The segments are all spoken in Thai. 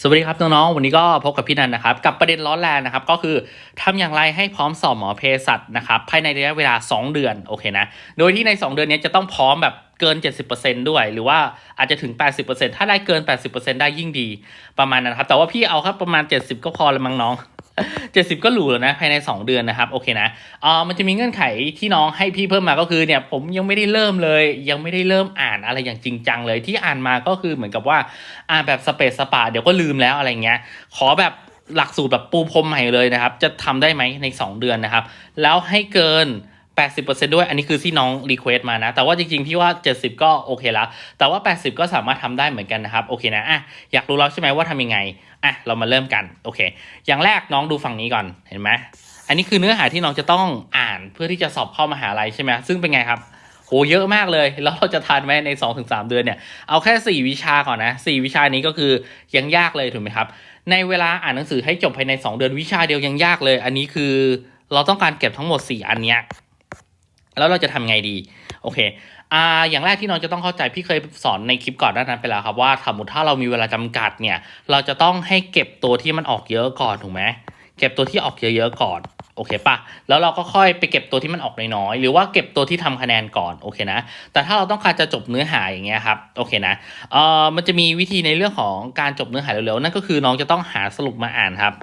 สวัสดีครับน้องๆ วันนี้ก็พบกับพี่นันนะครับกับประเด็นร้อนแรงนะครับก็คือทำอย่างไรให้พร้อมสอบหมอเภสัชนะครับภายในระยะเวลา 2 เดือนโอเคนะโดยที่ใน 2 เดือนนี้จะต้องพร้อมแบบเกิน 70%ด้วย หรือว่าอาจจะถึง 80%ถ้าได้เกิน 80%ได้ยิ่งดีประมาณนั้นครับแต่ว่าพี่เอาครับประมาณ 70 ก็พอละมั้งน้อง 70 ก็หรูแล้วนะภายใน 2 เดือนนะครับ โอเคนะเอ่อมันจะมีเงื่อนไขที่น้องให้พี่เพิ่มมาก็คือเนี่ยผมยังไม่ได้เริ่มเลย ยังไม่ได้เริ่มอ่านอะไรอย่างจริงจังเลยที่อ่านมาก็คือเหมือนกับว่าอ่านแบบสเปซสปาเดี๋ยวก็ลืมแล้วอะไรเงี้ยขอแบบหลักสูตรแบบปูพรมใหม่เลยนะครับ จะทำได้ไหมใน 2 เดือนนะครับ แล้วให้เกิน 80%ด้วย อันนี้คือที่น้องรีเควสต์มานะ แต่ว่าจริงๆ พี่ว่า 70 ก็โอเคแล้ว แต่ว่า 80 ก็สามารถทำได้เหมือนกันนะครับ โอเคนะ อะ อยากรู้แล้วใช่ไหมว่าทำยังไง อะ เรามาเริ่มกัน โอเค อย่างแรกน้องดูฝั่งนี้ก่อน เห็นไหม อันนี้คือเนื้อหาที่น้องจะต้องอ่านเพื่อที่จะสอบเข้ามหาลัยใช่ไหม ซึ่งเป็นไงครับ โห เยอะมากเลย แล้วเราจะทันไหมใน 2-3 เดือนเนี่ย เอาแค่ 4 วิชาก่อนนะ 4 วิชานี้ก็คือยังยากเลยถูกไหมครับ ในเวลาอ่านหนังสือให้จบภายใน 2 เดือนวิชาเดียวยังยากเลย อันนี้คือเราต้องการเก็บทั้งหมด 4 อันเนี้ย แล้วเราจะทำไงดี โอเคอ่าอย่างแรกที่น้องจะต้องเข้าใจพี่เคยสอนในคลิปก่อนหน้านั้นไปแล้วครับว่าสมมติถ้าเรามีเวลาจำกัดเนี่ย เราจะต้องให้เก็บตัวที่มันออกเยอะก่อนถูกไหมเก็บตัวที่ออกเยอะๆก่อนโอเคปะแล้วเราก็ค่อยไปเก็บตัวที่มันออกน้อยๆหรือว่าเก็บตัวที่ทำคะแนนก่อนโอเคนะ แต่ถ้าเราต้องการจะจบเนื้อหาอย่างเงี้ยครับโอเคนะเอ่อมันจะมีวิธีในเรื่องของการจบเนื้อหาเร็วๆนั่นก็คือน้องจะต้องหาสรุปมาอ่านครับ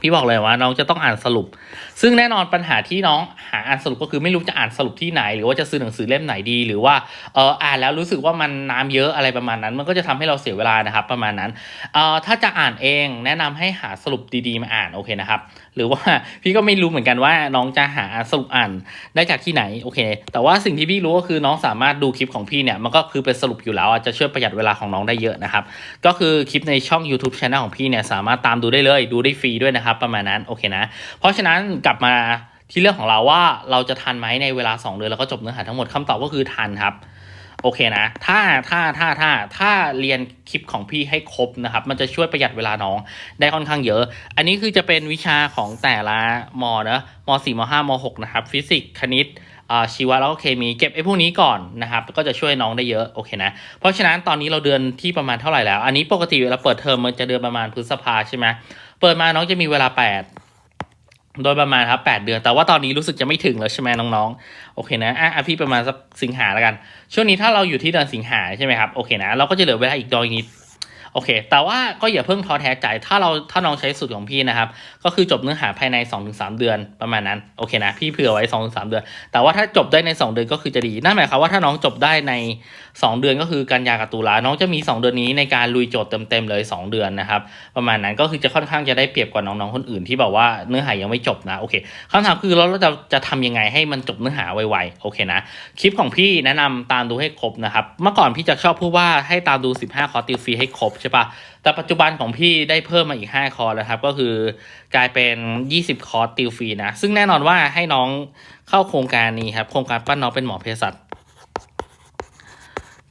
พี่บอกเลยว่าน้องจะต้องอ่านสรุปซึ่งแน่นอนปัญหาที่น้องหาอ่านสรุปก็คือไม่รู้จะอ่านสรุปที่ไหน หรือว่าจะซื้อหนังสือเล่มไหนดี หรือว่าเอออ่านแล้วรู้สึกว่ามันน้ำเยอะอะไรประมาณนั้น มันก็จะทำให้เราเสียเวลานะครับประมาณนั้นเอ่อถ้าจะอ่านเองแนะนำให้หาสรุปดีๆมาอ่านโอเคนะครับหรือว่าพี่ก็ไม่รู้เหมือนกันว่าน้องจะหาสรุปอ่านได้จากที่ไหนโอเค แต่ว่าสิ่งที่พี่รู้ก็คือน้องสามารถดูคลิปของพี่เนี่ยมันก็คือเป็นสรุปอยู่แล้วจะช่วยประหยัดเวลาของน้องได้เยอะนะครับก็คือคลิปในช่อง YouTube c h anel ของพี่เนี่ยสามารถตามดูได้เลยดูได้ฟรีด้วยนะครับประมาณนั้นโอเคนะเพราะฉะนั้นกลับมาที่เรื่องของเราว่าเราจะทันไหมในเวลา 2 เดือนแล้วก็จบเนื้อหาทั้งหมดคำตอบก็คือทันครับ โอเคนะ ถ้าถ้าถ้าถ้าถ้าเรียนคลิปของพี่ให้ครบนะครับ มันจะช่วยประหยัดเวลาน้องได้ค่อนข้างเยอะ อันนี้คือจะเป็นวิชาของแต่ละมอนะม4ม5ม6นะครับ ฟิสิกส์คณิตอ่าชีวะแล้วก็เคมีเก็บไอ้พวกนี้ก่อนนะครับ ก็จะช่วยน้องได้เยอะโอเคนะ เพราะฉะนั้นตอนนี้เราเดือนที่ประมาณเท่าไหร่แล้ว อันนี้ปกติเวลาเปิดเทอมมันจะเดือนประมาณพฤษภาใช่ไหมเปิดมาน้องจะมีเวลา 8 โดยประมาณครับ 8 เดือน แต่ว่าตอนนี้รู้สึกจะไม่ถึงแล้วใช่ไหมน้องๆ โอเคนะอะอะพี่ประมาณสักสิงหาแล้วกัน ช่วงนี้ถ้าเราอยู่ที่เดือนสิงหาใช่ไหมครับ โอเคนะ เราก็จะเหลือเวลาอีกดอยนิด โอเค แต่ว่าก็อย่าเพิ่งท้อแท้ใจ ถ้าเราถ้าน้องใช้สูตรของพี่นะครับ ก็คือจบเนื้อหาภายใน 2-3 เดือนประมาณนั้น โอเคนะ พี่เผื่อไว้ 2-3 เดือน แต่ว่าถ้าจบได้ใน 2 เดือนก็คือจะดี นั่นหมายความว่าถ้าน้องจบได้ใน 2 เดือนก็คือกันยากับตุลา น้องจะมี 2 เดือนนี้ในการลุยโจทย์เต็มๆเลย 2 เดือนนะครับ ประมาณนั้นก็คือจะค่อนข้างจะได้เปรียบกว่าน้องๆคนอื่นที่แบบว่าเนื้อหายังไม่จบนะ โอเคคำถามคือเราจะจะทำยังไงให้มันจบเนื้อหาไวๆ โอเคนะ คลิปของพี่แนะนำตามดูให้ครบนะครับ เมื่อก่อนพี่จะชอบพูดว่าให้ตามดู 15 คอร์สติวฟรีให้ครบใช่ปะแต่ปัจจุบันของพี่ได้เพิ่มมาอีก 5 คอร์สแล้วครับ ก็คือกลายเป็น 20 คอร์สติวฟรีนะ ซึ่งแน่นอนว่าให้น้องเข้าโครงการนี้ครับ โครงการปั้นน้องเป็นหมอเภสัช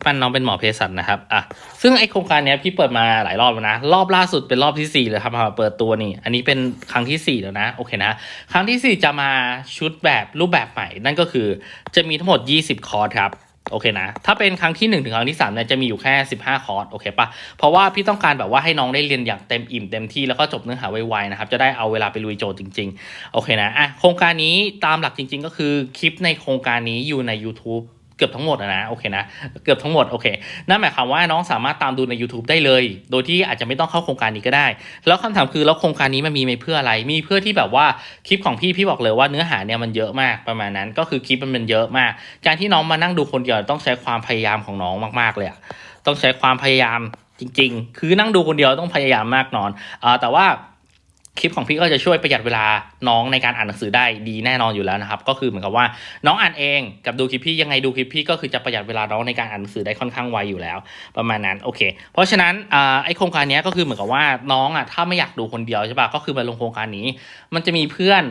ปั้นน้องเป็นหมอเภสัชนะครับ อะ ซึ่งไอโครงการเนี้ยพี่เปิดมาหลายรอบแล้วนะ รอบล่าสุดเป็นรอบที่สี่เลยครับมาเปิดตัวนี่ อันนี้เป็นครั้งที่สี่แล้วนะ โอเคนะ ครั้งที่สี่จะมาชุดแบบรูปแบบใหม่ นั่นก็คือจะมีทั้งหมด 20 คอร์สครับ โอเคนะ ถ้าเป็นครั้งที่1ถึงครั้งที่3เนี่ยจะมีอยู่แค่ 15 คอร์ส โอเคปะเพราะว่าพี่ต้องการแบบว่าให้น้องได้เรียนอย่างเต็มอิ่มเต็มที่แล้วก็จบเนื้อหาไวๆนะครับ จะได้เอาเวลาไปลุยโจทย์จริง ๆ โอเคนะ อะ โครงการนี้ตามหลักจริง ๆ ก็คือคลิปในโครงการนี้อยู่ใน YouTube เกือบทั้งหมดอะนะโอเคนะเกือบทั้งหมดโอเคนั่นหมายความว่าน้องสามารถตามดูใน YouTube ได้เลย โดยที่อาจจะไม่ต้องเข้าโครงการนี้ก็ได้ แล้วคำถามคือแล้วโครงการนี้มันมีมาเพื่ออะไร มีเพื่อที่แบบว่าคลิปของพี่พี่บอกเลยว่าเนื้อหาเนี่ยมันเยอะมากประมาณนั้น ก็คือคลิปมันเป็นเยอะมาก การที่น้องมานั่งดูคนเดียวต้องใช้ความพยายามของน้องมากๆเลยต้องใช้ความพยายามจริง ๆ คือนั่งดูคนเดียวต้องพยายามมากนอนอแต่ว่า คลิปของพี่ก็จะช่วยประหยัดเวลาน้องในการอ่านหนังสือได้ดีแน่นอนอยู่แล้วนะครับ ก็คือเหมือนกับว่าน้องอ่านเองกับดูคลิปพี่ยังไงดูคลิปพี่ก็คือจะประหยัดเวลาน้องในการอ่านหนังสือได้ค่อนข้างไวอยู่แล้ว ประมาณนั้นโอเค เพราะฉะนั้นอไอโครงการนี้ก็คือเหมือนกับว่าน้องอะถ้าไม่อยากดูคนเดียวใช่ปะก็คือมาลงโครงการนี้ มันจะมีเพื่อน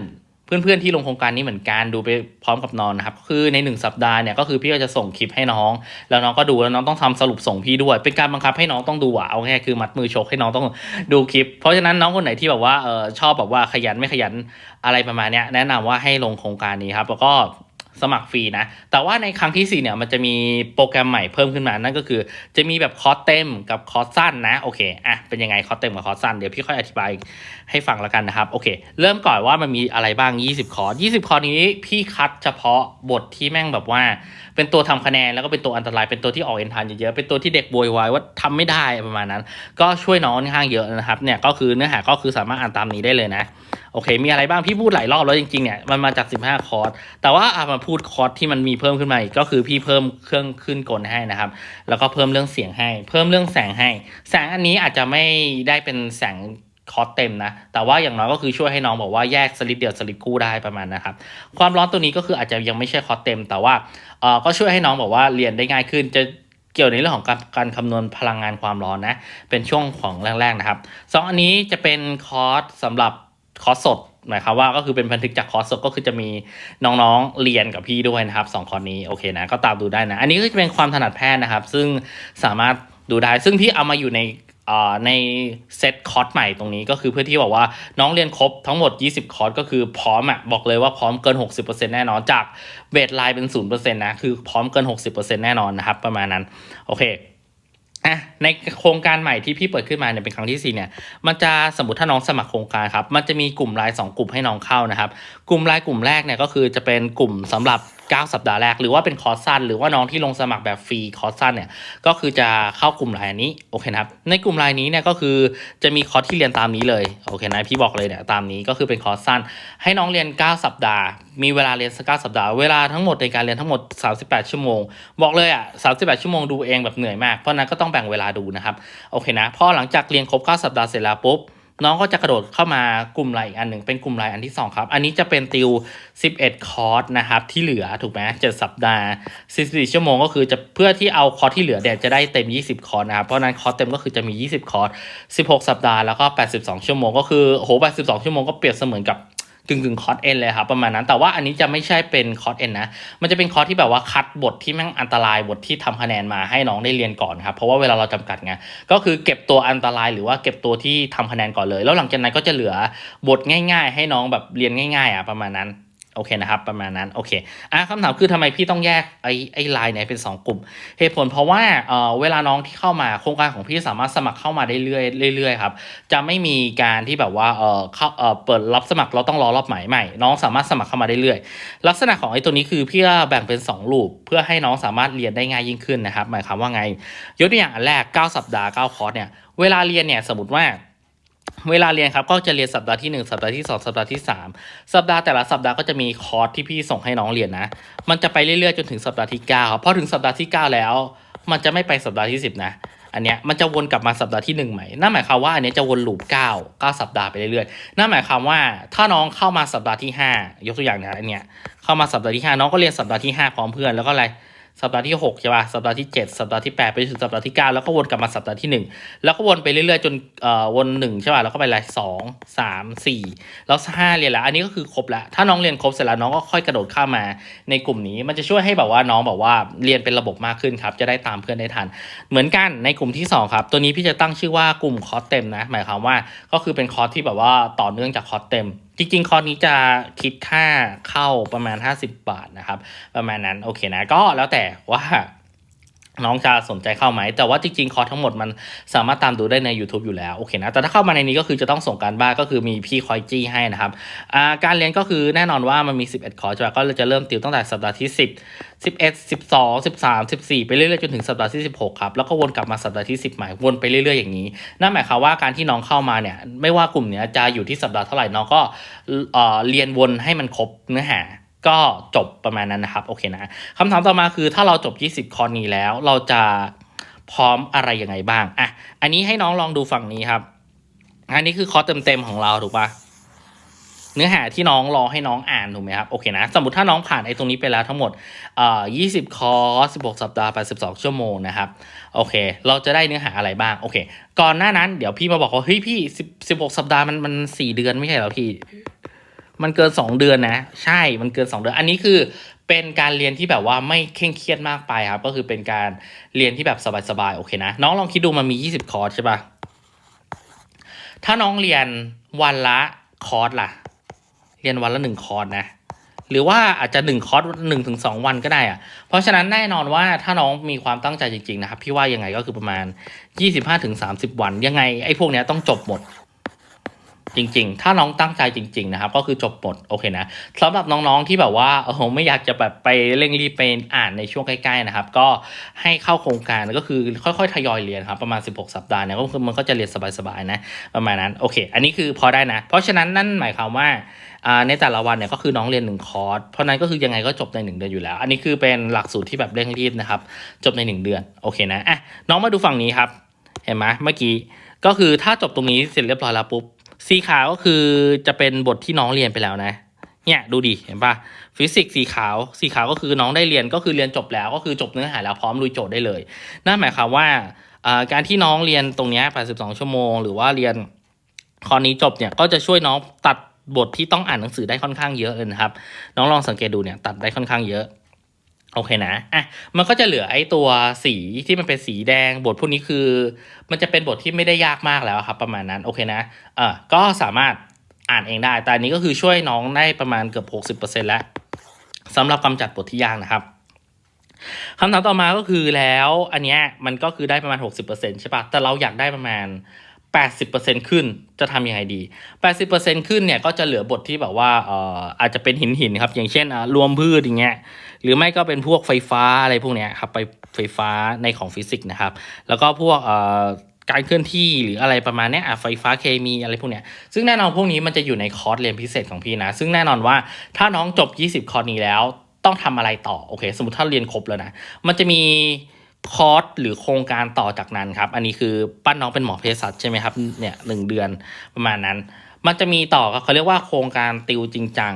เพื่อนๆที่ลงโครงการนี้เหมือนกันดูไปพร้อมกับน้องนะครับคือในหนึ่งสัปดาห์เนี่ยก็คือพี่ก็จะส่งคลิปให้น้อง แล้วน้องก็ดูแล้วน้องต้องทำสรุปส่งพี่ด้วย เป็นการบังคับให้น้องต้องดูอะเอาง่ายคือมัดมือชกให้น้องต้องดูคลิป เพราะฉะนั้นน้องคนไหนที่แบบว่าเออชอบแบบว่าขยันไม่ขยันอะไรประมาณเนี้ยแนะนำว่าให้ลงโครงการนี้ครับแล้วก็ สมัครฟรีนะ แต่ว่าในครั้งที่4เนี่ยมันจะมีโปรแกรมใหม่เพิ่มขึ้นมา นั่นก็คือจะมีแบบคอร์สเต็มกับคอร์สสั้นนะ โอเค อะ เป็นยังไงคอร์สเต็มกับคอร์สสั้น เดี๋ยวพี่ค่อยอธิบายให้ฟังแล้วกันนะครับ โอเค เริ่มก่อนว่ามันมีอะไรบ้าง 20 คอร์ส 20 คอร์สนี้พี่คัดเฉพาะบทที่แม่งแบบว่า เป็นตัวทำคะแนนแล้วก็เป็นตัวอันตราย เป็นตัวที่ออกเอ็นทานเยอะๆ เป็นตัวที่เด็กโวยวายว่าทำไม่ได้ประมาณนั้น ก็ช่วยน้องค่อนข้างเยอะนะครับ เนี่ยก็คือเนื้อหาก็คือสามารถอ่านตามนี้ได้เลยนะ โอเค มีอะไรบ้างพี่พูดหลายรอบแล้วจริงๆเนี่ยมันมาจาก 15 คอร์สแต่ว่าอะมาพูดคอร์สที่มันมีเพิ่มขึ้นมาอีกก็คือพี่เพิ่มเครื่องขึ้นกลให้นะครับ แล้วก็เพิ่มเรื่องเสียงให้ เพิ่มเรื่องแสงให้ แสงอันนี้อาจจะไม่ได้เป็นแสงคอร์สเต็มนะ แต่ว่าอย่างน้อยก็คือช่วยให้น้องบอกว่าแยกสลิปเดี่ยวสลิปคู่ได้ประมาณนะครับ ความร้อนตัวนี้ก็คืออาจจะยังไม่ใช่คอร์สเต็ม แต่ว่าเออก็ช่วยให้น้องบอกว่าเรียนได้ง่ายขึ้น จะเกี่ยวในเรื่องของการการคำนวณพลังงานความร้อนนะ เป็นช่วงของแรกๆนะครับสองอันนี้จะเป็นคอร์สสำหรับ คอร์สสดหมายความว่าก็คือเป็นบันทึกจากคอร์สสดก็คือจะมีน้องๆเรียนกับพี่ด้วยนะครับสองคอร์สนี้โอเคนะก็ตามดูได้นะอันนี้ก็จะเป็นความถนัดแพทย์นะครับ ซึ่งสามารถดูได้ซึ่งพี่เอามาอยู่ในอ่อในเซตคอร์สใหม่ตรงนี้ก็คือเพื่อที่บอกว่าน้องเรียนครบทั้งหมด 20 คอร์สก็คือพร้อมอะบอกเลยว่าพร้อมเกิน 60%แน่นอนจากเบสไลน์เป็น0%นะคือพร้อมเกิน 60%แน่นอนนะครับประมาณนั้นโอเค อะในโครงการใหม่ที่พี่เปิดขึ้นมาเนี่ยเป็นครั้งที่สี่เนี่ยมันจะสมมติถ้าน้องสมัครโครงการครับมันจะมีกลุ่มไลน์สองกลุ่มให้น้องเข้านะครับ กลุ่มไลน์กลุ่มแรกเนี่ยก็คือจะเป็นกลุ่มสำหรับ 9 สัปดาห์แรก หรือว่าเป็นคอร์สสั้น หรือว่าน้องที่ลงสมัครแบบฟรีคอร์สสั้นเนี่ยก็คือจะเข้ากลุ่มไลน์อันนี้โอเคนะครับในกลุ่มไลน์นี้เนี่ยก็คือจะมีคอร์สที่เรียนตามนี้เลยโอเคนะพี่บอกเลยเนี่ยตามนี้ก็คือเป็นคอร์สสั้น ให้น้องเรียน 9 สัปดาห์ มีเวลาเรียนสัก9สัปดาห์เวลาทั้งหมดในการเรียนทั้งหมด 38 ชั่วโมง บอกเลยอะ38 ชั่วโมงดูเองแบบเหนื่อยมากเพราะฉะนั้นก็ต้องแบ่งเวลาดูนะครับโอเคนะพอหลังจากเรียนครบ9สัปดาห์เสร็จแล้วปุ๊บ น้องก็จะกระโดดเข้ามากลุ่มไลน์อีกอันหนึ่งเป็นกลุ่มไลน์อันที่ 2 ครับ อันนี้จะเป็นติว 11 คอร์สนะครับ ที่เหลือถูกไหมจะสัปดาห์44ชั่วโมงก็คือจะเพื่อที่เอาคอร์สที่เหลือเนี่ยจะได้เต็ม 20 คอร์สนะครับ เพราะฉะนั้นคอร์สเต็มก็คือจะมี 20 คอร์ส16 สัปดาห์แล้วก็ 82 ชั่วโมงก็คือโห82 ชั่วโมงก็เปรียบเสมือนกับ กึ่งกึ่งคอร์สเอ็นเลยครับประมาณนั้นแต่ว่าอันนี้จะไม่ใช่เป็นคอร์สเอ็นนะ มันจะเป็นคอร์สที่แบบว่าคัดบทที่แม่งอันตรายบทที่ทำคะแนนมาให้น้องได้เรียนก่อนครับเพราะว่าเวลาเราจำกัดไงก็คือเก็บตัวอันตรายหรือว่าเก็บตัวที่ทำคะแนนก่อนเลย แล้วหลังจากนั้นก็จะเหลือบทง่าย ๆ ให้น้องแบบเรียนง่ายๆอะประมาณนั้น โอเคนะครับ ประมาณนั้น โอเคอะคำถามคือทำไมพี่ต้องแยกไอ้ไอ้ไลน์เนี่ยเป็น 2 กลุ่ม เหตุผลเพราะว่าเอ่อเวลาน้องที่เข้ามาโครงการของพี่สามารถสมัครเข้ามาได้เรื่อยๆเรื่อยๆครับ จะไม่มีการที่แบบว่าเอ่อเข้าเอ่อเปิดรับสมัครเราต้องรอรอบใหม่ใหม่ น้องสามารถสมัครเข้ามาได้เรื่อยลักษณะของไอ้ตัวนี้คือพี่แบ่งเป็น2ลูปเพื่อให้น้องสามารถเรียนได้ง่ายยิ่งขึ้นนะครับ หมายความว่าไง ยกตัวอย่างอันแรก 9 สัปดาห์ 9 คอร์สเนี่ย เวลาเรียนเนี่ยสมมติว่า เวลาเรียนครับก็จะเรียนสัปดาห์ที่ 1 สัปดาห์ที่ 2 สัปดาห์ที่ 3 สัปดาห์แต่ละสัปดาห์ก็จะมีคอร์สที่พี่ส่งให้น้องเรียนนะ มันจะไปเรื่อยๆจนถึงสัปดาห์ที่9ครับพอถึงสัปดาห์ที่ 9 แล้ว มันจะไม่ไปสัปดาห์ที่ 10 นะ อันเนี้ยมันจะวนกลับมาสัปดาห์ที่ 1 ใหม่ นั่นหมายความว่าอันเนี้ยจะวนลูป9 9 สัปดาห์ไปเรื่อยๆ นั่นหมายความว่าถ้าน้องเข้ามาสัปดาห์ที่ 5 ยกตัวอย่างนะอันเนี้ยเข้ามาสัปดาห์ที่ 5 น้องก็เรียนสัปดาห์ที่ 5 พร้อมเพื่อนแล้วก็อะไร สัปดาห์ที่6ใช่ป่ะสัปดาห์ที่ 7 สัปดาห์ที่ 8 ไปจนถึงสัปดาห์ที่ 9 แล้วก็วนกลับมาสัปดาห์ที่ 1 แล้วก็วนไปเรื่อยๆ จนเอ่อวน1ใช่ป่ะแล้วก็ไปอะไรสองสามสี่แล้วห้าเรียนแล้วอันนี้ก็คือครบแล้วถ้าน้องเรียนครบเสร็จแล้วน้องก็ค่อยกระโดดข้ามมาในกลุ่มนี้ มันจะช่วยให้แบบว่าน้องแบบว่าเรียนเป็นระบบมากขึ้นครับจะได้ตามเพื่อนได้ทัน เหมือนกันในกลุ่มที่สองครับตัวนี้พี่จะตั้งชื่อว่ากลุ่มคอร์สเต็มนะหมายความว่าก็คือเป็นคอร์สที่แบบว่าต่อเนื่องจากคอร์สเต็มจริงๆ คอร์สนี้จะคิดค่าเข้าประมาณ 50 บาทนะครับ ประมาณนั้นโอเคนะก็แล้วแต่ว่า น้องจะสนใจเข้าไหม แต่ว่าจริงๆ คอร์สทั้งหมดมันสามารถตามดูได้ใน YouTube อยู่แล้วโอเคนะ แต่ถ้าเข้ามาในนี้ก็คือจะต้องส่งการบ้านก็คือมีพี่คอยจี้ให้นะครับการเรียนก็คือแน่นอนว่ามันมี 11 คอร์สใช่ก็จะเริ่มติวตั้งแต่สัปดาห์ที่ 10 11 12 13 14 ไปเรื่อยๆ จนถึงสัปดาห์ที่ 16 ครับ แล้วก็วนกลับมาสัปดาห์ที่ 10 ใหม่ วนไปเรื่อยๆ อย่างนี้ นั่นหมายความว่าการที่น้องเข้ามาเนี่ย ไม่ว่ากลุ่มเนี้ยจะอยู่ที่สัปดาห์เท่าไหร่น้องก็เรียนวนให้มันครบเนื้อหา ก็จบประมาณนั้นนะครับโอเคนะคำถามต่อมาคือถ้าเราจบ 20 คอร์สนี้แล้ว เราจะพร้อมอะไรยังไงบ้างอะอันนี้ให้น้องลองดูฝั่งนี้ครับ อันนี้คือคอร์สเต็มๆของเราถูกปะเนื้อหาที่น้องรอให้น้องอ่านถูกไหมครับโอเคนะสมมติถ้าน้องผ่านไอ้ตรงนี้ไปแล้วทั้งหมดเอ่อ20 คอร์ส16 สัปดาห์82 ชั่วโมงนะครับโอเค เราจะได้เนื้อหาอะไรบ้างโอเค ก่อนหน้านั้นเดี๋ยวพี่มาบอกว่าเฮ้ยพี่10 16 สัปดาห์มันมัน4เดือนไม่ใช่เหรอพี่ มันเกิน2เดือนนะ ใช่มันเกิน2เดือน อันนี้คือเป็นการเรียนที่แบบว่าไม่เคร่งเครียดมากไปครับ ก็คือเป็นการเรียนที่แบบสบายๆโอเคนะ น้องลองคิดดูมันมี20คอร์สใช่ปะถ้าน้องเรียนวันละคอร์สล่ะ เรียนวันละหนึ่งคอร์สนะหรือว่าอาจจะหนึ่งคอร์สหนึ่งถึงสองวันก็ได้อะเพราะฉะนั้นแน่นอนว่าถ้าน้องมีความตั้งใจจริงๆนะครับ พี่ว่ายังไงก็คือประมาณยี่สิบห้าถึงสามสิบวัน ยังไงไอ้พวกเนี้ยต้องจบหมด จริง ๆ ถ้าน้องตั้งใจจริง ๆ นะครับ ก็คือจบหมดโอเคนะสำหรับน้องๆที่แบบว่าเออไม่อยากจะแบบไปเร่งรีบไปอ่านในช่วงใกล้ๆนะครับ ก็ให้เข้าโครงการก็คือค่อยๆทยอยเรียนครับประมาณ 16 สัปดาห์เนี่ยก็คือมันก็จะเรียนสบายๆนะประมาณนั้นโอเค อันนี้คือพอได้นะ เพราะฉะนั้นนั่นหมายความว่าอ่าในแต่ละวันเนี่ยก็คือน้องเรียนหนึ่งคอร์ส เพราะนั้นก็คือยังไงก็จบในหนึ่งเดือนอยู่แล้ว อันนี้คือเป็นหลักสูตรที่แบบเร่งรีบนะครับ จบในหนึ่งเดือน โอเคนะ อะ น้องมาดูฝั่งนี้ครับ เห็นไหมเมื่อกี้ ก็คือถ้าจบตรงนี้เสร็จเรียบร้อยแล้วปุ๊บ สีขาวก็คือจะเป็นบทที่น้องเรียนไปแล้วนะ เนี่ยดูดิเห็นปะฟิสิกส์สีขาวสีขาวก็คือน้องได้เรียนก็คือเรียนจบแล้วก็คือจบเนื้อหาแล้วพร้อมลุยโจทย์ได้เลยนั่นหมายความว่าการที่น้องเรียนตรงนี้82 ชั่วโมง หรือว่าเรียนคอร์สนี้จบเนี่ยก็จะช่วยน้องตัดบทที่ต้องอ่านหนังสือได้ค่อนข้างเยอะเลยนะครับ น้องลองสังเกตดูเนี่ยตัดได้ค่อนข้างเยอะ โอเคนะ อะ มันก็จะเหลือไอ้ตัวสีที่มันเป็นสีแดง บทพวกนี้คือ มันจะเป็นบทที่ไม่ได้ยากมากแล้วครับ ประมาณนั้น โอเคนะ เออก็สามารถอ่านเองได้ แต่อันนี้ก็คือช่วยน้องได้ประมาณเกือบ 60%แล้วสำหรับกำจัดบทที่ยากนะครับคำถามต่อมาก็คือแล้วอันเนี้ยมันก็คือได้ประมาณ 60%ใช่ปะแต่เราอยากได้ประมาณ 80%ขึ้นจะทำยังไงดี 80%ขึ้นเนี่ยก็จะเหลือบทที่แบบว่าเอ่ออาจจะเป็นหินหินครับ อย่างเช่นอะรวมพืชอย่างเงี้ย หรือไม่ก็เป็นพวกไฟฟ้าอะไรพวกเนี้ยครับไปไฟฟ้าในของฟิสิกส์นะครับ แล้วก็พวกเอ่อการเคลื่อนที่หรืออะไรประมาณนี้อะไฟฟ้าเคมีอะไรพวกเนี้ยซึ่งแน่นอนพวกนี้มันจะอยู่ในคอร์สเรียนพิเศษของพี่นะ ซึ่งแน่นอนว่าถ้าน้องจบ 20 คอร์สนี้แล้วต้องทำอะไรต่อโอเค สมมติถ้าเรียนครบแล้วนะ มันจะมีคอร์สหรือโครงการต่อจากนั้นครับ อันนี้คือปั้นน้องเป็นหมอเภสัชใช่ไหมครับเนี่ยหนึ่งเดือนประมาณนั้น มันจะมีต่อเขาเรียกว่าโครงการติวจริงจัง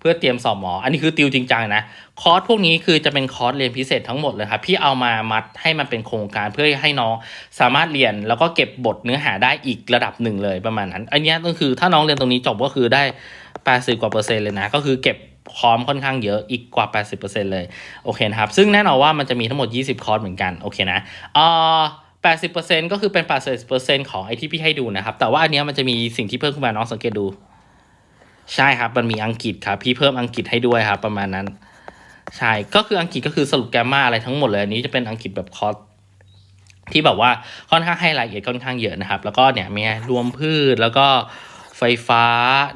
เพื่อเตรียมสอบหมอ อันนี้คือติวจริงจังนะ คอร์สพวกนี้คือจะเป็นคอร์สเรียนพิเศษทั้งหมดเลยครับ พี่เอามามัดให้มันเป็นโครงการเพื่อให้น้องสามารถเรียนแล้วก็เก็บบทเนื้อหาได้อีกระดับหนึ่งเลยประมาณนั้น อันนี้ก็คือถ้าน้องเรียนตรงนี้จบก็คือได้80กว่าเปอร์เซ็นต์เลยนะ ก็คือเก็บพร้อมค่อนข้างเยอะอีกกว่า 80%เลยโอเคนะครับ ซึ่งแน่นอนว่ามันจะมีทั้งหมด 20 คอร์สเหมือนกันโอเคนะเอ่อ80%ก็คือเป็น 80%ของไอที่พี่ให้ดูนะครับ แต่ว่าอันนี้มันจะมีสิ่งที่เพิ่มขึ้นมาน้องสังเกตดู ใช่ครับ มันมีอังกฤษครับ พี่เพิ่มอังกฤษให้ด้วยครับ ประมาณนั้น ใช่ ก็คืออังกฤษก็คือสรุปแกมมาอะไรทั้งหมดเลยอันนี้จะเป็นอังกฤษแบบคอร์สที่แบบว่าค่อนข้างให้รายละเอียดค่อนข้างเยอะนะครับ แล้วก็เนี่ยมีรวมพืชแล้วก็ ไฟฟ้า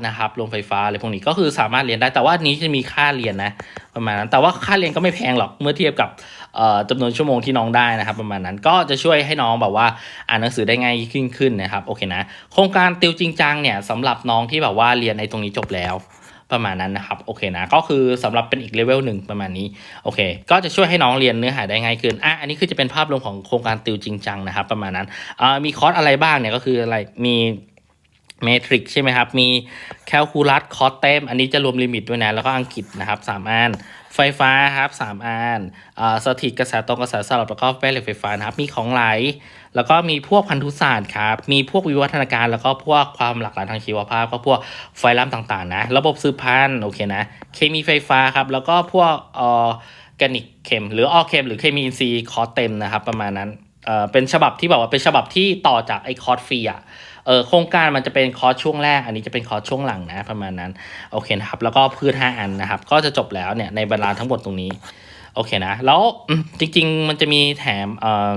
นะครับรวมไฟฟ้าอะไรพวกนี้ก็คือสามารถเรียนได้แต่ว่านี้จะมีค่าเรียนนะประมาณนั้น แต่ว่าค่าเรียนก็ไม่แพงหรอกเมื่อเทียบกับเอ่อจำนวนชั่วโมงที่น้องได้นะครับ ประมาณนั้นก็จะช่วยให้น้องแบบว่าอ่านหนังสือได้ง่ายขึ้นขึ้นนะครับโอเคนะโครงการติวจริงจังเนี่ยสำหรับน้องที่แบบว่าเรียนในตรงนี้จบแล้วประมาณนั้นนะครับโอเคนะก็คือสำหรับเป็นอีกเลเวลหนึ่งประมาณนี้โอเค ก็จะช่วยให้น้องเรียนเนื้อหาได้ง่ายขึ้นอะอันนี้คือจะเป็นภาพรวมของโครงการติวจริงจังนะครับ ประมาณนั้นอ่ามีคอร์สอะไรบ้างเนี่ยก็คืออะไรมี เมทริกใช่ไหมครับ มีแคลคูลัสคอสเต็มอันนี้จะรวมลิมิตด้วยนะ แล้วก็อังกฤษนะครับสามอัน ไฟฟ้าครับสามอันอ่าสถิตกระแสตรงกระแสสลับแล้วก็แม่เหล็กไฟฟ้านะครับ มีของไหล แล้วก็มีพวกพันธุศาสตร์ครับ มีพวกวิวัฒนาการ แล้วก็พวกความหลากหลายทางชีวภาพ ก็พวกไฟลัมต่างๆนะ ระบบสืบพันธุ์โอเคนะ เคมีไฟฟ้าครับ แล้วก็พวกออแกนิกเคมหรือออเคมหรือเคมีอินทรีย์คอสเต็มนะครับประมาณนั้น เอ่อ เป็นฉบับที่แบบว่าเป็นฉบับที่ต่อจากไอคอสฟรีอะ เออโครงการมันจะเป็นคอร์สช่วงแรก อันนี้จะเป็นคอร์สช่วงหลังนะประมาณนั้นโอเคนะครับแล้วก็พืชห้าอันนะครับ ก็จะจบแล้วเนี่ยในเวลาทั้งหมดตรงนี้โอเคนะ แล้วจริง ๆ มันจะมีแถมเอ่อ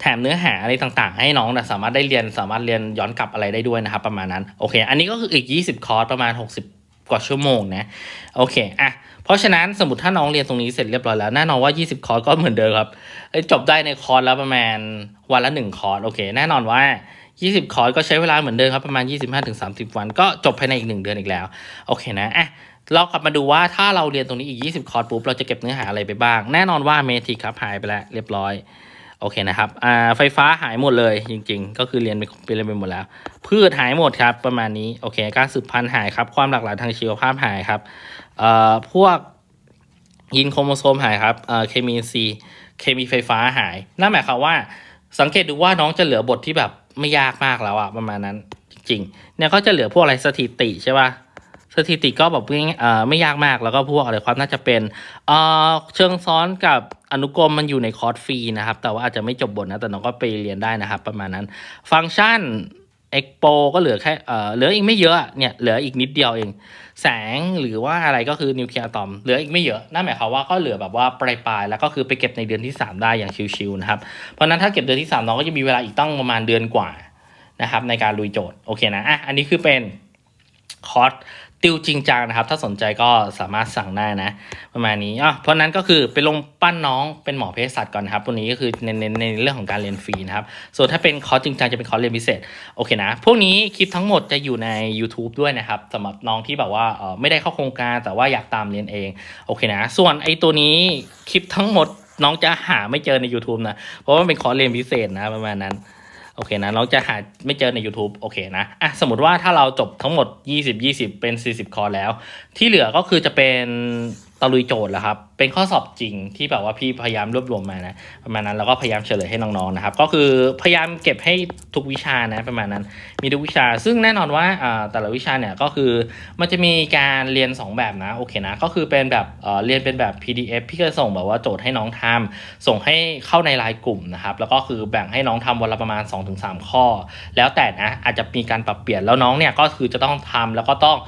แถมเนื้อหาอะไรต่างๆ ให้น้องนะสามารถได้เรียนสามารถเรียนย้อนกลับอะไรได้ด้วยนะครับ ประมาณนั้นโอเค อันนี้ก็คืออีก 20 คอร์สประมาณ 60 กว่าชั่วโมงนะโอเคอะเพราะฉะนั้นสมมติถ้าน้องเรียนตรงนี้เสร็จเรียบร้อยแล้วแน่นอนว่า 20 คอร์สก็เหมือนเดิมครับจบได้ในคอร์สแล้วประมาณวันละ1คอร์สโอเค แน่นอนว่า 20 คอร์สก็ใช้เวลาเหมือนเดิมครับประมาณ 25-30 วัน ก็จบภายในอีก 1 เดือนอีกแล้ว โอเคนะอะเรากลับมาดูว่าถ้าเราเรียนตรงนี้อีก 20 คอร์สปุ๊บ เราจะเก็บเนื้อหาอะไรไปบ้าง แน่นอนว่าเมทิกครับหายไปแล้วเรียบร้อย โอเคนะครับอ่าไฟฟ้าหายหมดเลยจริง ๆ ก็คือเรียนไปเรียนไปหมดแล้ว พืชหายหมดครับประมาณนี้โอเค การสืบพันธุ์หายครับความหลากหลายทางชีวภาพหายครับเอ่อพวกยีนโครโมโซมหายครับเอ่อเคมีซีเคมีไฟฟ้าหายนั่นหมายความว่าสังเกตดูว่าน้องจะเหลือบทที่แบบ ไม่ยากมากแล้วอะประมาณนั้นจริงเนี่ยก็จะเหลือพวกอะไรสถิติใช่ป่ะสถิติก็แบบไม่เออไม่ยากมากแล้วก็พวกอะไรความน่าจะเป็นเออเชิงซ้อนกับอนุกรมมันอยู่ในคอร์สฟรีนะครับ แต่ว่าอาจจะไม่จบบทนะแต่น้องก็ไปเรียนได้นะครับ ประมาณนั้น ฟังก์ชัน เอ็กโปก็เหลือแค่เออเหลืออีกไม่เยอะเนี่ยเหลืออีกนิดเดียวเอง แสงหรือว่าอะไรก็คือนิวเคลียร์อะตอมเหลืออีกไม่เยอะนั่นหมายความว่าก็เหลือแบบว่าปลายๆแล้วก็คือไปเก็บในเดือนที่ 3 ได้อย่างชิวๆนะครับเพราะฉะนั้นถ้าเก็บเดือนที่ 3 น้องก็จะมีเวลาอีกต้องประมาณเดือนกว่านะครับในการลุยโจทย์โอเคนะอะอันนี้คือเป็นคอร์ส ติวจริงจังนะครับ ถ้าสนใจก็สามารถสั่งได้นะ ประมาณนี้อะเพราะนั้นก็คือไปลงปั้นน้องเป็นหมอเภสัชก่อนนะครับตัวนี้ก็คือเน้นในเรื่องของการเรียนฟรีนะครับ ส่วนถ้าเป็นคอร์สจริงจังจะเป็นคอร์สเรียนพิเศษโอเคนะ พวกนี้คลิปทั้งหมดจะอยู่ใน YouTube ด้วยนะครับสำหรับน้องที่แบบว่าเออไม่ได้เข้าโครงการแต่ว่าอยากตามเรียนเองโอเคนะ ส่วนไอ้ตัวนี้คลิปทั้งหมดน้องจะหาไม่เจอใน YouTube นะ เพราะว่าเป็นคอร์สเรียนพิเศษนะประมาณนั้น โอเคนะเราจะหาไม่เจอใน YouTube โอเคนะอะสมมติว่าถ้าเราจบทั้งหมด 20 20 เป็น 40 คอร์สแล้ว ที่เหลือก็คือจะเป็น ตะลุยโจทย์แหละครับ เป็นข้อสอบจริงที่แบบว่าพี่พยายามรวบรวมมานะประมาณนั้นแล้วก็พยายามเฉลยให้น้องๆนะครับ ก็คือพยายามเก็บให้ทุกวิชานะประมาณนั้น มีทุกวิชา ซึ่งแน่นอนว่าแต่ละวิชาเนี่ยก็คือมันจะมีการเรียน 2 แบบนะโอเคนะก็คือเป็นแบบเรียนเป็นแบบ PDF พี่ก็ส่งแบบว่าโจทย์ให้น้องทำส่งให้เข้าในไลน์กลุ่มนะครับแล้วก็คือแบ่งให้น้องทำวันละประมาณ 2-3 ข้อ แล้วแต่นะอาจจะมีการปรับเปลี่ยนแล้วน้องเนี่ยก็คือจะต้องทำแล้วก็ต้อง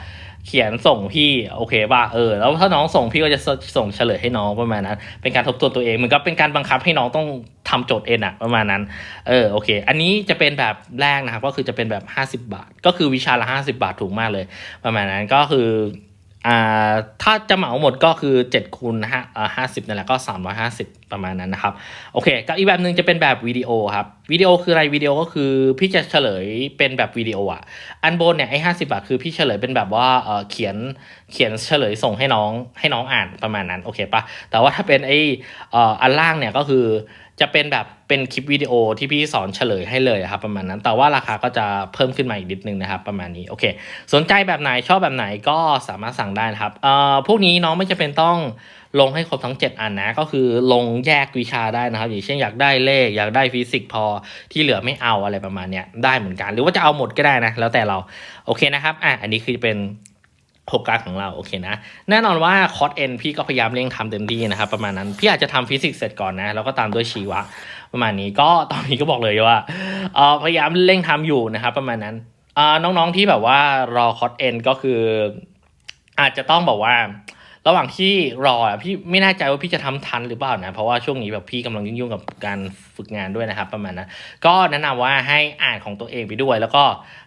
เขียนส่งพี่โอเคป่ะเออแล้วถ้าน้องส่งพี่ก็จะส่งเฉลยให้น้องประมาณนั้น เป็นการทบทวนตัวเองมันก็เป็นการบังคับให้น้องต้องทำโจทย์เองอะประมาณนั้นเออโอเค อันนี้จะเป็นแบบแรกนะครับก็คือจะเป็นแบบ 50 บาท ก็คือวิชาละ 50 บาทถูกมากเลย ประมาณนั้นก็คืออ่าถ้าจะเหมาหมดก็คือ7คูณนะฮะอ่าห้าสิบนั่นแหละก็ 350 ประมาณนั้นนะครับ โอเค กับอีกแบบหนึ่งจะเป็นแบบวิดีโอครับวิดีโอคืออะไรวิดีโอก็คือพี่จะเฉลยเป็นแบบวิดีโออะ อันบนเนี่ยไอ้ห้าสิบาทคือพี่เฉลยเป็นแบบว่าเออเขียนเขียนเฉลยส่งให้น้องให้น้องอ่านประมาณนั้นโอเคปะแต่ว่าถ้าเป็นไอ้เอ่ออันล่างเนี่ยก็คือจะเป็นแบบเป็นคลิปวิดีโอที่พี่สอนเฉลยให้เลยครับประมาณนั้น แต่ว่าราคาก็จะเพิ่มขึ้นมาอีกนิดนึงนะครับประมาณนี้โอเค สนใจแบบไหนชอบแบบไหนก็สามารถสั่งได้นะครับเอ่อพวกนี้น้องไม่จำเป็นต้อง ลงให้ครบทั้ง 7 อันนะ ก็คือลงแยกวิชาได้นะครับ อย่างเช่นอยากได้เลข อยากได้ฟิสิกส์พอที่เหลือไม่เอาอะไรประมาณเนี้ยได้เหมือนกัน หรือว่าจะเอาหมดก็ได้นะ แล้วแต่เราโอเคนะครับอะอันนี้คือเป็นโครงการของเราโอเคนะ แน่นอนว่าคอร์สเอ็นพี่ก็พยายามเร่งทำเต็มที่นะครับ ประมาณนั้นพี่อาจจะทำฟิสิกส์เสร็จก่อนนะ แล้วก็ตามด้วยชีวะ ประมาณนี้ก็ตอนนี้ก็บอกเลยว่าเออพยายามเร่งทำอยู่นะครับประมาณนั้นอ่าน้องๆที่แบบว่ารอคอร์สเอ็นก็คือ อาจจะต้องบอกว่า ระหว่างที่รอพี่ไม่แน่ใจว่าพี่จะทำทันหรือเปล่านะ เพราะว่าช่วงนี้แบบพี่กำลังยุ่งๆกับการฝึกงานด้วยนะครับ ประมาณนั้นก็แนะนำว่าให้อ่านของตัวเองไปด้วย แล้วก็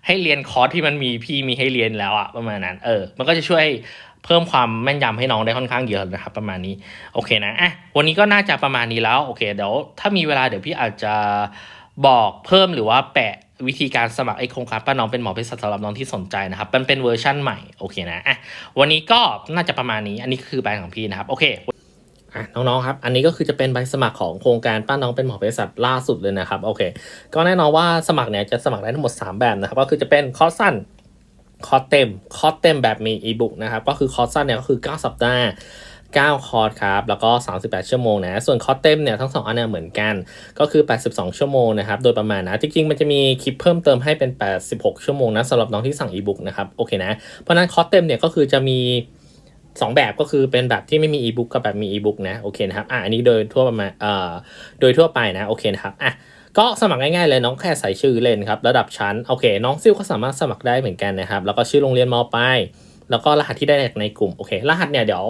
ให้เรียนคอร์สที่มันมีพี่มีให้เรียนแล้วอะประมาณนั้น เออ มันก็จะช่วยเพิ่มความแม่นยำให้น้องได้ค่อนข้างเยอะนะครับ ประมาณนี้โอเคนะอะวันนี้ก็น่าจะประมาณนี้แล้วโอเคเดี๋ยวถ้ามีเวลาเดี๋ยวพี่อาจจะบอกเพิ่มหรือว่าแปะ วิธีการสมัครไอโครงการป้าน้องเป็นหมอเภสัชสำหรับน้องที่สนใจนะครับ มันเป็นเวอร์ชั่นใหม่โอเคนะอะวันนี้ก็น่าจะประมาณนี้ อันนี้คือแบรนด์ของพี่นะครับ โอเคอะน้องๆครับอันนี้ก็คือจะเป็นใบสมัครของโครงการป้าน้องเป็นหมอเภสัชล่าสุดเลยนะครับโอเค ก็แน่นอนว่าสมัครเนี่ยจะสมัครได้ทั้งหมด 3 แบบนะครับ ก็คือจะเป็นคอร์สสั้นคอร์สเต็มคอร์สเต็มแบบมีอีบุ๊กนะครับก็คือคอร์สสั้นเนี่ยก็คือ 9 สัปดาห์ 9 คอร์สครับ แล้วก็ 38 ชั่วโมงนะ ส่วนคอร์สเต็มเนี่ยทั้งสองอันเนี่ยเหมือนกัน ก็คือ 82 ชั่วโมงนะครับ โดยประมาณนะ จริงๆ มันจะมีคลิปเพิ่มเติมให้เป็น 86 ชั่วโมงนะสำหรับน้องที่สั่งอีบุ๊กนะครับ โอเคนะ เพราะฉะนั้นคอร์สเต็มเนี่ยก็คือจะมี2แบบก็คือเป็นแบบที่ไม่มีอีบุ๊กกับแบบมีอีบุ๊กนะ โอเคนะครับ อะ อันนี้โดยทั่วประมาณ เอ่อ โดยทั่วไปนะ โอเคนะครับ อะก็สมัครง่ายๆเลยน้องแค่ใส่ชื่อเล่นครับ ระดับชั้น โอเค น้องซิลก็สามารถสมัครได้เหมือนกันนะครับ แล้วก็ชื่อโรงเรียนมปลาย แล้วก็รหัสที่ได้จากในกลุ่มโอเค รหัสเนี่ยเดี๋ยว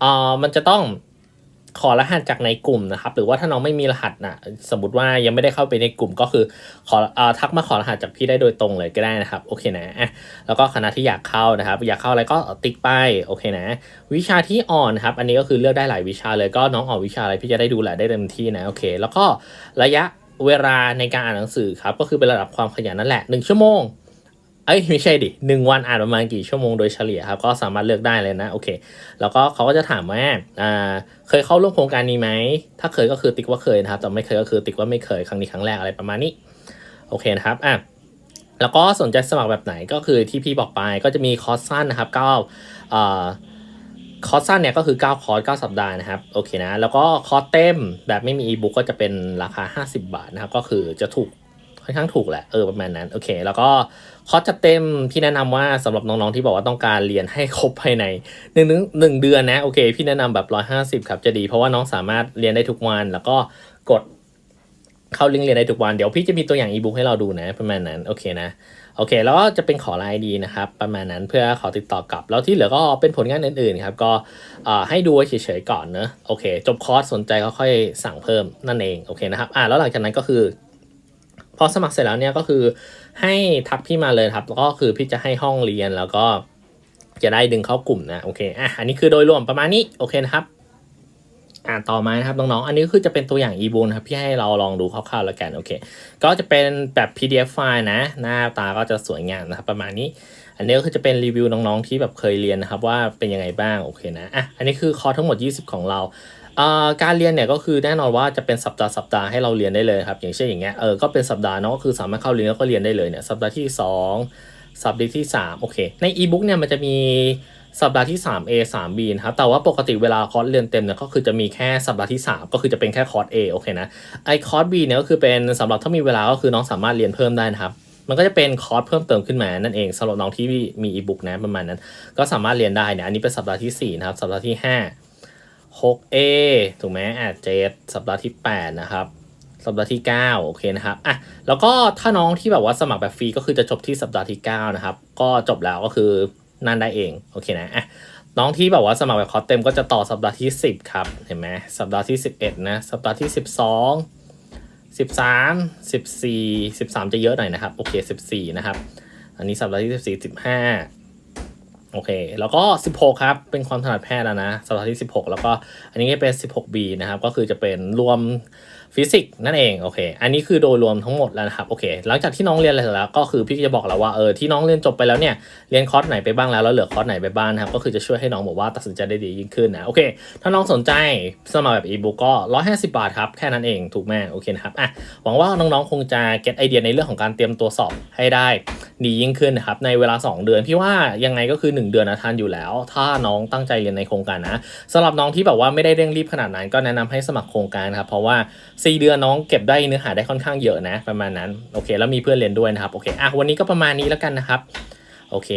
เอ่อมันจะต้องขอรหัสจากในกลุ่มนะครับ หรือว่าถ้าน้องไม่มีรหัสนะสมมติว่ายังไม่ได้เข้าไปในกลุ่มก็คือขอเอ่อทักมาขอรหัสจากพี่ได้โดยตรงเลยก็ได้นะครับโอเคนะแล้วก็คณะที่อยากเข้านะครับ อยากเข้าอะไรก็ติ๊กไปโอเคนะ วิชาที่อ่อนครับ อันนี้ก็คือเลือกได้หลายวิชาเลยก็น้องอ่อนวิชาอะไรพี่จะได้ดูแลได้เต็มที่นะโอเค แล้วก็ระยะเวลาในการอ่านหนังสือครับก็คือเป็นระดับความขยันนั่นแหละหนึ่งชั่วโมง เอ้ยไม่ใช่ดิหนึ่งวันอ่านประมาณกี่ชั่วโมงโดยเฉลี่ยครับก็สามารถเลือกได้เลยนะโอเค แล้วก็เขาก็จะถามว่าอ่าเคยเข้าร่วมโครงการนี้ไหมถ้าเคยก็คือติ๊กว่าเคยนะครับแต่ไม่เคยก็คือติ๊กว่าไม่เคยครั้งนี้ครั้งแรกอะไรประมาณนี้โอเคนะครับอะแล้วก็สนใจสมัครแบบไหนก็คือที่พี่บอกไปก็จะมีคอร์สสั้นนะครับเก้าอ่าคอร์สสั้นเนี่ยก็คือ 9 คอร์ส 9 สัปดาห์นะครับโอเคนะแล้วก็คอร์สเต็มแบบไม่มีอีบุ๊กก็จะเป็นราคา 50 บาทนะครับก็คือจะถูก อนข้างถูกแหละเออประมาณนั้นโอเค แล้วก็คอร์สจัดเต็มพี่แนะนำว่าสำหรับน้องๆที่บอกว่าต้องการเรียนให้ครบภายในหนึ่งหนึ่งเดือนนะโอเค พี่แนะนำแบบร้อยห้าสิบครับจะดี เพราะว่าน้องสามารถเรียนได้ทุกวัน แล้วก็กดเข้าลิงก์เรียนได้ทุกวันเดี๋ยวพี่จะมีตัวอย่างอีบุ๊กให้เราดูนะประมาณนั้นโอเคนะโอเค แล้วก็จะเป็นขอไลน์ดีนะครับ ประมาณนั้นเพื่อขอติดต่อกลับ แล้วที่เหลือก็เป็นผลงานอื่นๆครับ ก็ให้ดูเฉยๆก่อนเนอะโอเค จบคอร์สสนใจก็ค่อยสั่งเพิ่มนั่นเอง โอเคนะครับ อ่าแล้วหลังจากนั้นก็คือ พอสมัครเสร็จแล้วเนี่ยก็คือให้ทักพี่มาเลยครับแล้วก็คือพี่จะให้ห้องเรียนแล้วก็จะได้ดึงเข้ากลุ่มนะโอเคอะอันนี้คือโดยรวมประมาณนี้โอเคนะครับอ่าต่อมานะครับน้องๆ อันนี้คือจะเป็นตัวอย่างอีบุ๊นะครับพี่ให้เราลองดูคร่าวๆแล้วกันโอเค ก็จะเป็นแบบ PDF ไฟล์นะ หน้าตาก็จะสวยงามนะครับประมาณนี้ อันนี้ก็คือจะเป็นรีวิวน้องๆที่แบบเคยเรียนนะครับว่าเป็นยังไงบ้างโอเคนะอะอันนี้คือคอร์สทั้งหมด 20 ของเรา การเรียนเนี่ยก็คือแน่นอนว่าจะเป็นสัปดาห์สัปดาห์ให้เราเรียนได้เลยครับอย่างเช่นอย่างเงี้ยเออก็เป็นสัปดาห์เนาะก็คือสามารถเข้าเรียนแล้วก็เรียนได้เลยเนี่ยสัปดาห์ที่ 2 สัปดาห์ที่3โอเคในอีบุ๊กเนี่ยมันจะมีสัปดาห์ที่ 3A 3B นะครับ แต่ว่าปกติเวลาคอร์สเรียนเต็มเนี่ยก็คือจะมีแค่สัปดาห์ที่ 3 ก็คือจะเป็นแค่คอร์ส A โอเคนะ ไอคอร์ส B เนี่ยก็คือเป็นสำหรับถ้ามีเวลาก็คือน้องสามารถเรียนเพิ่มได้นะครับ มันก็จะเป็นคอร์สเพิ่มเติมขึ้นมา นั่นเองสำหรับน้องที่มีอีบุ๊กนะประมาณนั้น ก็สามารถเรียนได้เนี่ย อันนี้เป็นสัปดาห์ที่4นะครับ สัปดาห์ที่ 5 6A ถูกไหมอะเจ็ดสัปดาห์ที่ 8 นะครับ สัปดาห์ที่ 9 โอเคนะครับอะแล้วก็ถ้าน้องที่แบบว่าสมัครแบบฟรีก็คือจะจบที่สัปดาห์ที่ 9 นะครับ ก็จบแล้วก็คือนั่นได้เอง โอเคนะอะน้องที่แบบว่าสมัครแบบคอร์สเต็มก็จะต่อสัปดาห์ที่ 10 ครับ เห็นไหมสัปดาห์ที่ 11 นะ สัปดาห์ที่ 12สิบสามสิบสี่สิบสามจะเยอะหน่อยนะครับ โอเคสิบสี่นะครับ อันนี้สัปดาห์ที่สิบสี่สิบห้า โอเค แล้วก็สิบหกครับ เป็นความถนัดแพทย์แล้วนะสัปดาห์ที่สิบหกแล้วก็อันนี้ก็เป็นสิบหก B นะครับ ก็คือจะเป็นรวม ฟิสิกส์นั่นเองโอเค อันนี้คือโดยรวมทั้งหมดแล้วนะครับโอเค หลังจากที่น้องเรียนอะไรเสร็จแล้วก็คือพี่จะบอกแล้วว่าเออที่น้องเรียนจบไปแล้วเนี่ยเรียนคอร์สไหนไปบ้างแล้วแล้วเหลือคอร์สไหนไปบ้างนะครับก็คือจะช่วยให้น้องบอกว่าตัดสินใจได้ดียิ่งขึ้นนะโอเค ถ้าน้องสนใจสมัครแบบอีบุ๊กก็150บาทครับแค่นั้นเองถูกไหมโอเคนะครับอะหวังว่าน้องๆคงจะเก็ตไอเดียในเรื่องของการเตรียมตัวสอบให้ได้ดียิ่งขึ้นนะครับในเวลา 2 เดือนพี่ว่ายังไงก็คือ 1 เดือนนะทันอยู่แล้ว ถ้าน้องตั้งใจเรียนในโครงการนะสำหรับน้องที่แบบว่าไม่ได้เร่งรีบขนาดนั้นก็แนะนำให้สมัครโครงการครับเพราะว่าสี่เดือนน้องเก็บได้เนื้อหาได้ค่อนข้างเยอะนะ ประมาณนั้น โอเค แล้วมีเพื่อนเรียนด้วยนะครับ โอเค อะ วันนี้ก็ประมาณนี้แล้วกันนะครับ โอเค